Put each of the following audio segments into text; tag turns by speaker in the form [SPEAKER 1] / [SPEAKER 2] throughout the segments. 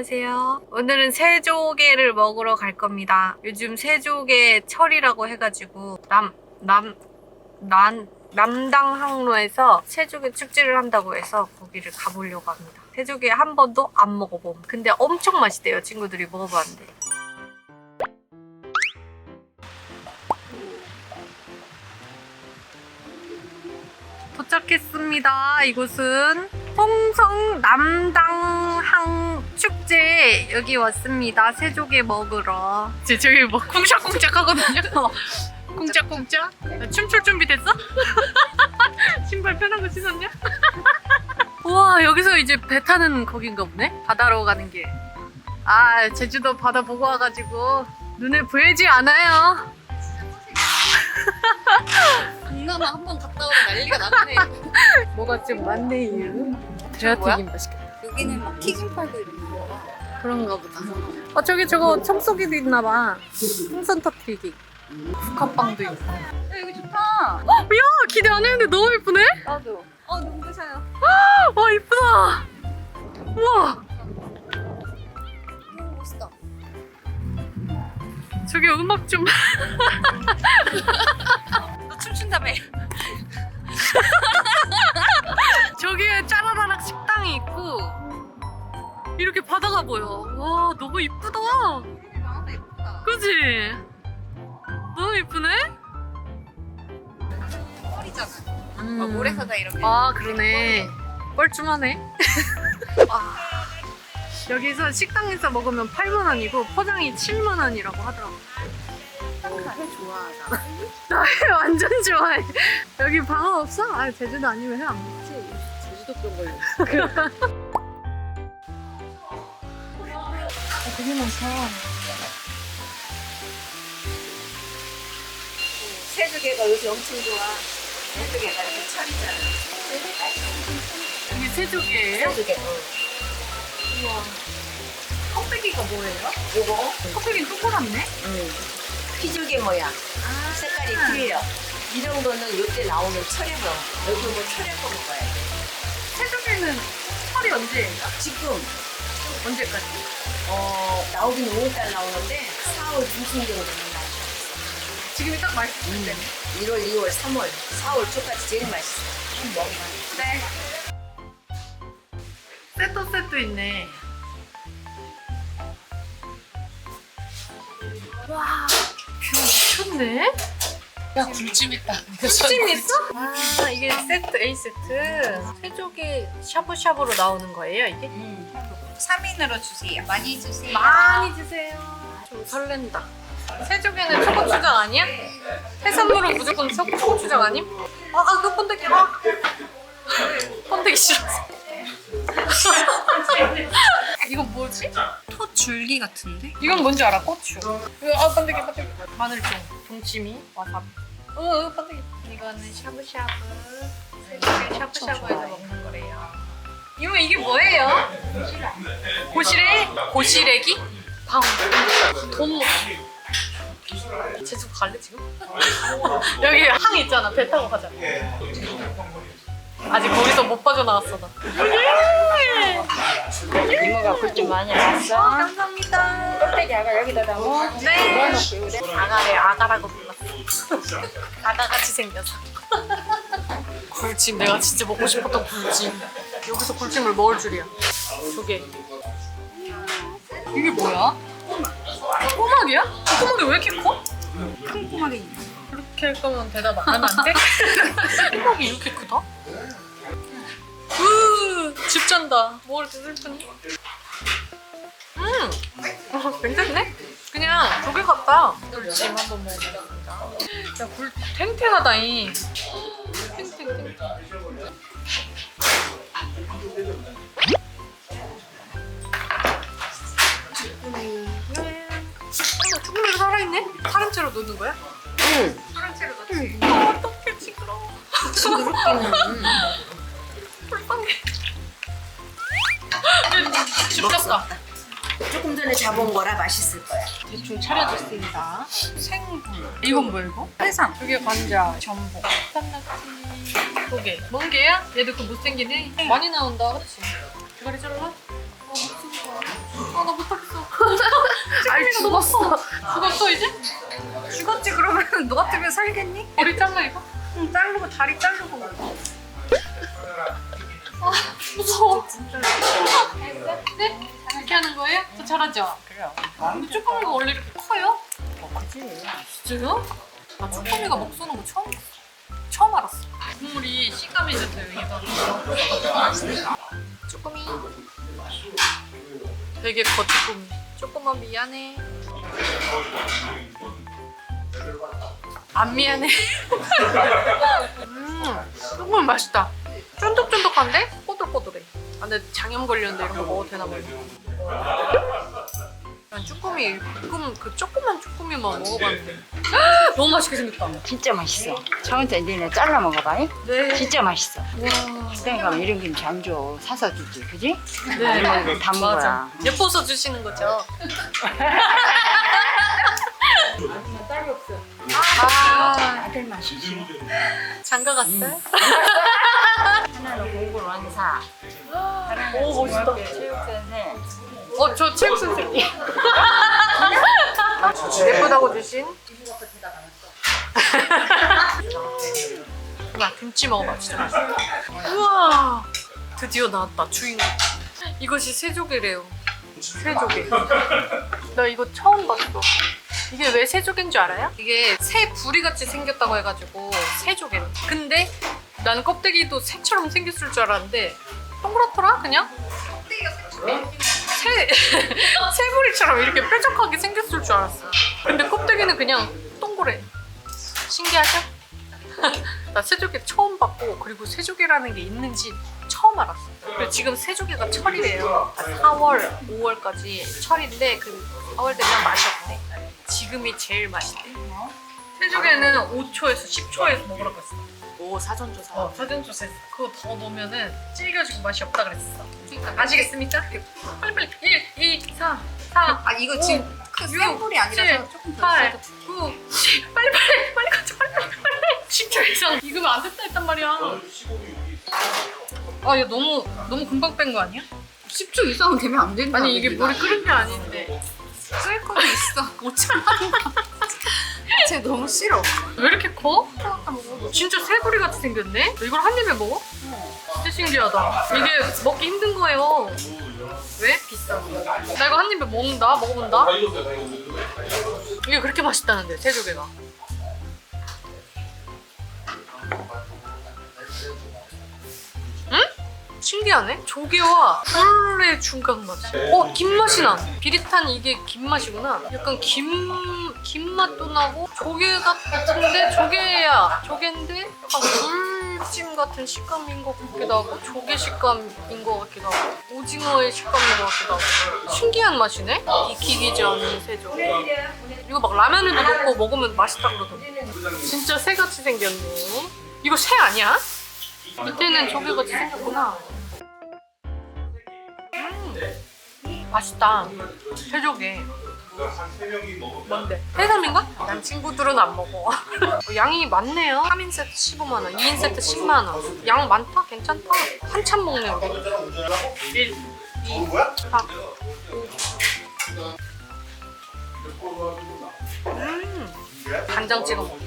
[SPEAKER 1] 안녕하세요. 오늘은 새조개를 먹으러 갈 겁니다. 요즘 새조개 철이라고 해가지고 남, 남, 난, 남당 항로에서 새조개 축제를 한다고 해서 거기를 가보려고 합니다. 새조개 한 번도 안 먹어봄. 근데 엄청 맛있대요. 친구들이 먹어봤는데. 도착했습니다. 이곳은 홍성 남당항 축제 여기 왔습니다. 새조개 먹으러. 제 저기 뭐 쿵짝쿵짝 하거든요. 쿵짝쿵짝. 춤출 준비 됐어? 신발 편한 거 신었냐? 우와 여기서 이제 배 타는 거긴가 보네. 바다로 가는 길. 아 제주도 바다 보고 와가지고 눈에 보이지 않아요.
[SPEAKER 2] 동남아 한 번 갔다 오면 난리가 났네.
[SPEAKER 1] 뭐가 좀 많네요. 드라튀김 맛있겠다.
[SPEAKER 2] 여기는 막 튀김팔도 이런 거.
[SPEAKER 1] 그런가 보다. 어 저기 저거 청소기도 있나 봐. 풍선 터트리기. 북한빵도 있고.
[SPEAKER 2] 야, 여기 좋다.
[SPEAKER 1] 야 기대 안 했는데 너무 예쁘네.
[SPEAKER 2] 나도. 어, 눈부셔요.
[SPEAKER 1] 와 예쁘다. 우와
[SPEAKER 2] 너무 멋있다.
[SPEAKER 1] 저기 음악 좀.
[SPEAKER 2] 너 춤춘다며.
[SPEAKER 1] 저기에 짜라라락 식당이 있고 이렇게 바다가 보여. 와 너무 이쁘다.
[SPEAKER 2] 나도 예쁘다.
[SPEAKER 1] 그지? 너무 이쁘네.
[SPEAKER 2] 뻘이잖아.
[SPEAKER 1] 음.
[SPEAKER 2] 막 모래사다 이렇게.
[SPEAKER 1] 아 그러네 뻘쭘하네 와 여기서 식당에서 먹으면 8만 원이고 포장이 7만 원이라고 하더라고
[SPEAKER 2] 회 좋아하잖아.
[SPEAKER 1] 나회 완전 좋아해 여기 방어 없어? 아 제주도 아니면 회안 먹지
[SPEAKER 2] 제주도병 걸렸어.
[SPEAKER 1] 되게 많다
[SPEAKER 2] 새조개가 요새 엄청 좋아. 새조개가 이렇게 철이잖아.
[SPEAKER 1] 이게 새조개예요?
[SPEAKER 2] 새조개.
[SPEAKER 1] 우와 껍데기가 뭐예요?
[SPEAKER 2] 요거?
[SPEAKER 1] 껍데기는 동그랗네
[SPEAKER 2] 응. 피조개 모양. 색깔이 틀려. 이 정도는 요때 나오는 철에서 여기 뭐 철에 거 먹어야 돼.
[SPEAKER 1] 새조개는 철이 언제예요?
[SPEAKER 2] 지금
[SPEAKER 1] 언제까지?
[SPEAKER 2] 어 나오긴 5월달 나오는데 4월 중순 정도는 나죠.
[SPEAKER 1] 지금이 딱 맛있을 때
[SPEAKER 2] 1월, 2월, 3월, 4월 초까지 제일 맛있어. 좀 먹어봐.
[SPEAKER 1] 네. 세트 세트 있네. 와, 뷰 미쳤네.
[SPEAKER 2] 야 굴찜 있다.
[SPEAKER 1] 찜 있어? 아, 이게 세트 A 세트. 새조개 샤브샤브로 나오는 거예요, 이게?
[SPEAKER 2] 음. 3인으로 주세요. 많이 주세요.
[SPEAKER 1] 많이 주세요. 좀 설렌다. 새조개는 초고추장 아니야? 해산물은 무조건 초- 초고추장 아님? 아, 아, 그 번데기. 아. 번데기 싫어서. 이건 뭐지?
[SPEAKER 2] 토 줄기 같은데?
[SPEAKER 1] 이건 뭔지 알아? 고추. 아 번데기 번데기. 마늘종, 동치미, 와사비. 어, 어 번데기. 이거는 샤브샤브. 새조개 샤브샤브에서 먹는 거래요. 이모 이게 뭐예요? 고시래? 고시래기? 방. 돈. 제주 갈래 지금? 여기 항 있잖아. 배 타고 가자. 아직 거기서 못 빠져나왔어 나.
[SPEAKER 2] 이모가 굴찜 많이 왔어.
[SPEAKER 1] 감사합니다.
[SPEAKER 2] 껍데기 아가 여기다 담아.
[SPEAKER 1] 네.
[SPEAKER 2] 넣어놓고 이래.
[SPEAKER 1] 아가를 아가라고 불렀어. 아가 같이 생겨서. 굴찜 내가 진짜 먹고 싶었던 굴찜. 여기서 굴찜을 먹을 줄이야. 조개. 이게 뭐야? 꼬막이야? 꼬막이 왜 이렇게 커?
[SPEAKER 2] 큰 꼬막이.
[SPEAKER 1] 그렇게 할 거면 대답 안 하면 안 돼? 꼬막이 이렇게 크다? 잔다. 먹을 때 슬프니? 음, 어, 괜찮네? 그냥 조개 같다. 굴찜 한번 먹어보겠습니다. 야, 굴 탱탱하다잉. 탱탱탱. 어머, 쭈꾸미가 살아있네? 사람 채로 놓는 거야?
[SPEAKER 2] 응.
[SPEAKER 1] 사람 채로 넣지. 아, 어떡해, 징그러워.
[SPEAKER 2] 징그럽기는.
[SPEAKER 1] 불쌍해. 집 갔다.
[SPEAKER 2] 조금 전에 잡은 거라 맛있을 거야.
[SPEAKER 1] 대충 차려줬습니다. 생굴. 이건 뭐야 이거?
[SPEAKER 2] 해삼.
[SPEAKER 1] 여기 관자, 전복, 산낙지, 조개. 뭔 개야? 얘도 그 못생기네. 많이 나온다, 그렇지? 대가리 잘라? 어, 무슨 거? 아니 죽었어. 죽었어 이제?
[SPEAKER 2] 죽었지 그러면 너 같으면 살겠니?
[SPEAKER 1] 머리 잘라 이거?
[SPEAKER 2] 응 자르고 다리 자르고
[SPEAKER 1] 무서워. 네? 이렇게 하는 거예요? 저 잘하죠?
[SPEAKER 2] 그래요
[SPEAKER 1] 근데 쭈꾸미가 원래 이렇게 커요?
[SPEAKER 2] 그지
[SPEAKER 1] 진짜요? 나 쭈꾸미가 먹 쏘는 거 처음. 처음 알았어. 국물이 식감이 좋대요, 이게. 쭈꾸미. 되게 거쭈꾸미. 조금만 미안해. 안 미안해. 음, 쭈꾸미 맛있다. 쫀득쫀득한데 꼬들꼬들해. 아, 근데 장염 걸렸는데 이런 거 먹어도 되나 모르겠어. 난 쭈꾸미 볶음 그 조그만 쭈꾸미만 먹어봤는데 너무 맛있게 생겼다.
[SPEAKER 3] 진짜 맛있어. 처음부터 니네 잘라 먹어봐. 잉?
[SPEAKER 1] 네.
[SPEAKER 3] 진짜 맛있어.
[SPEAKER 1] 와.
[SPEAKER 3] 시장에 가면 이런 김치 안 줘. 사서 주지, 그지?
[SPEAKER 1] 네.
[SPEAKER 3] 이거 담은
[SPEAKER 1] 맞아.
[SPEAKER 3] 거야.
[SPEAKER 1] 예뻐서 주시는 거죠. 아,
[SPEAKER 3] 아들 맛이지.
[SPEAKER 1] 장가 갔어요?
[SPEAKER 3] 하나는 공군 원사.
[SPEAKER 1] 오 멋있다.
[SPEAKER 3] 체육센세.
[SPEAKER 1] 어, 저 체육 선생님. 예쁘다고 주신. 와, 김치 먹어봐, 진짜 맛있어. 우와, 드디어 나왔다, 주인공. 이것이 새조개래요. 새조개. 나 이거 처음 봤어. 이게 왜 새조개인 줄 알아요? 이게 새 부리 같이 생겼다고 해가지고 새조개래. 근데 나는 껍데기도 새처럼 생겼을 줄 알았는데 동그랗더라, 그냥? 새, 새부리처럼 이렇게 뾰족하게 생겼을 줄 알았어. 근데 껍데기는 그냥 동그래. 신기하죠? 나 새조개 처음 봤고 그리고 새조개라는 게 있는지 처음 알았어. 그리고 지금 새조개가 철이래요. 4월, 5월까지 철인데 그 4월 되면 맛이 없대. 지금이 제일 맛있대. 새조개는 5초에서 10초에서 먹으라고 했어. 오 사전 조사. 어 사전 조사 했어. 그거 더 넣으면은 질겨지고 맛이 없다 그랬어. 아시겠습니까? 빨리빨리 1, 2, 3, 4,
[SPEAKER 2] 아 이거 지금 그 쇠불이 아니라서 조금 더
[SPEAKER 1] 8,
[SPEAKER 2] 있어도
[SPEAKER 1] 9, 10 빨리 빨리 빨리 가자 빨리 빨리 10초 이상 익으면 안 됐다 했단 말이야 아 이거 너무 너무 금방 뺀 거 아니야?
[SPEAKER 2] 10초 이상은 되면 안 된다
[SPEAKER 1] 아니 이게 물이 끓은 게 아닌데
[SPEAKER 2] 쓸 거도 있어
[SPEAKER 1] 어쩌
[SPEAKER 2] 나쟤 너무 싫어
[SPEAKER 1] 왜 이렇게 커? 진짜 새구리 같이 생겼네? 이걸 한 입에 먹어? 진짜 신기하다 이게 먹기 힘든 거예요 왜? 비싸 나 이거 한 입에 먹는다 먹어본다 이게 그렇게 맛있다는데 새조개가 신기하네. 조개와 꿀의 중간 맛. 어? 김 맛이 나. 비릿한 이게 김 맛이구나. 약간 김... 김 맛도 나고 조개 같은데 조개야. 조개인데 약간 물찜 같은 식감인 것 같기도 하고 조개 식감인 것 같기도 하고 오징어의 식감인 것 같기도 하고. 신기한 맛이네. 익히지 않은 새조개. 이거 막 라면에도 넣고 먹으면 맛있다 그러던데. 진짜 새같이 생겼네. 이거 새 아니야? 밑에는 조개같이 생겼구나. 음, 맛있다 새조개 뭔데? 해삼인가? 난 친구들은 안 먹어. 양이 많네요. 3인 세트 15만 원, 2인 세트 10만 원. 양 많다? 괜찮다. 한참 먹네, 우리. 1, 2, 4, 5. 음, 간장 찍어 먹어.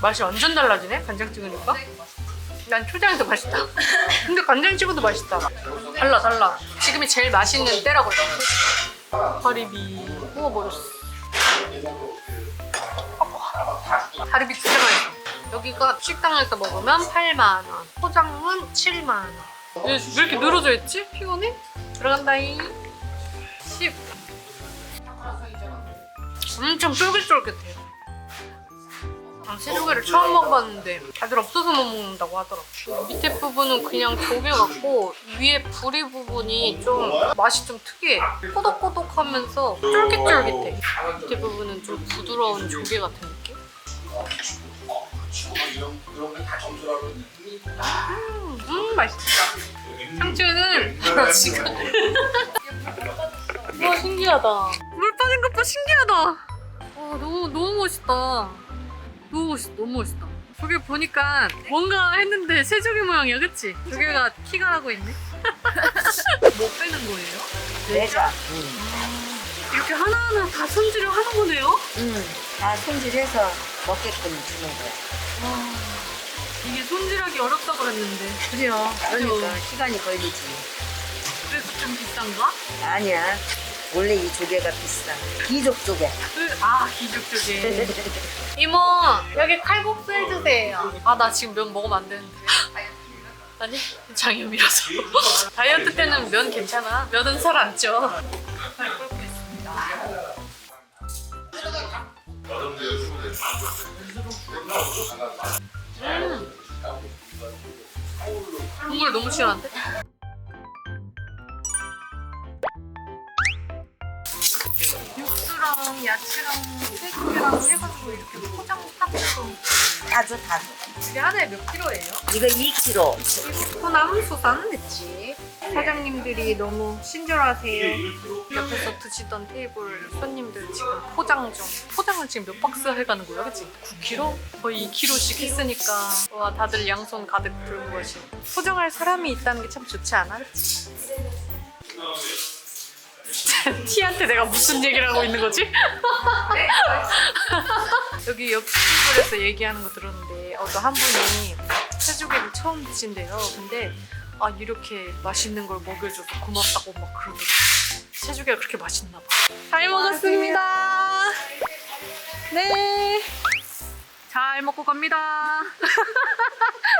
[SPEAKER 1] 맛이 완전 달라지네, 간장 찍으니까. 난 초장이 더 맛있다. 근데 간장 찍어도 맛있다. 달라 달라. 지금이 제일 맛있는 때라고 했어. 가리비 구워버렸어. 가리비 진짜 맛있어. 여기가 식당에서 먹으면 8만 원, 포장은 7만 원. 왜, 왜 이렇게 늘어져 있지? 피곤해? 들어간다잉. 10. 엄청 쫄깃쫄깃해. 아, 새조개를 처음 먹어봤는데 다들 없어서 못 먹는다고 하더라고. 밑에 부분은 그냥 조개 같고 위에 부리 부분이 좀 맛이 좀 특이해. 꼬독꼬독하면서 쫄깃쫄깃해. 밑에 부분은 좀 부드러운 조개 같은 느낌? 음, 음 맛있다. 상추는 지금 와 신기하다. 물 빠진 것봐 신기하다. 와 너무 너무 멋있다. 너무 멋있다. 너무 멋있다. 조개 보니까 뭔가 했는데 새조개 모양이야, 그치? 조개가 키가 나고 있네. 뭐 빼는 거예요?
[SPEAKER 2] 내자.
[SPEAKER 1] 이렇게 하나하나 다 손질을 하는 거네요?
[SPEAKER 2] 응. 다 손질해서 먹게끔 주는 거야.
[SPEAKER 1] 이게 손질하기 어렵다고 그랬는데.
[SPEAKER 2] 그래요. 그러니까. 시간이 걸리지.
[SPEAKER 1] 그래서 좀 비싼가?
[SPEAKER 2] 아니야. 원래 이 조개가 비싸. 귀족 조개.
[SPEAKER 1] 그- 아, 기죽 쪽에. 이모, 여기 칼국수 해주세요. 아, 나 지금 면 먹으면 안 되는데. 아니, 장염이라서. 다이어트 때는 면 괜찮아. 면은 살 안 쪄. 음. 국물 너무 시원한데? 새우랑 해가지고 이렇게 포장 딱 해서
[SPEAKER 2] 다줘, 다줘.
[SPEAKER 1] 이게 하나에 몇 킬로예요?
[SPEAKER 2] 이거 2kg.
[SPEAKER 1] 호남 수산 횟집 사장님들이 너무 친절하세요 옆에서 드시던 테이블 손님들 지금 포장 중 포장을 지금 몇 박스 해가는 거야 그치? 9kg? 거의 2kg씩 했으니까 와 다들 양손 가득 들고 가시네 포장할 사람이 있다는 게 참 좋지 않아? 그치? 티한테 내가 무슨 얘기를 하고 있는 거지? 여기 옆 테이블에서 얘기하는 거 들었는데 어떤 한 분이 새조개를 처음 드신대요. 근데 아 이렇게 맛있는 걸 먹여줘서 고맙다고 막 그러더라고요. 새조개가 그렇게 맛있나 봐. 잘 먹었습니다. 네. 잘 먹고 갑니다.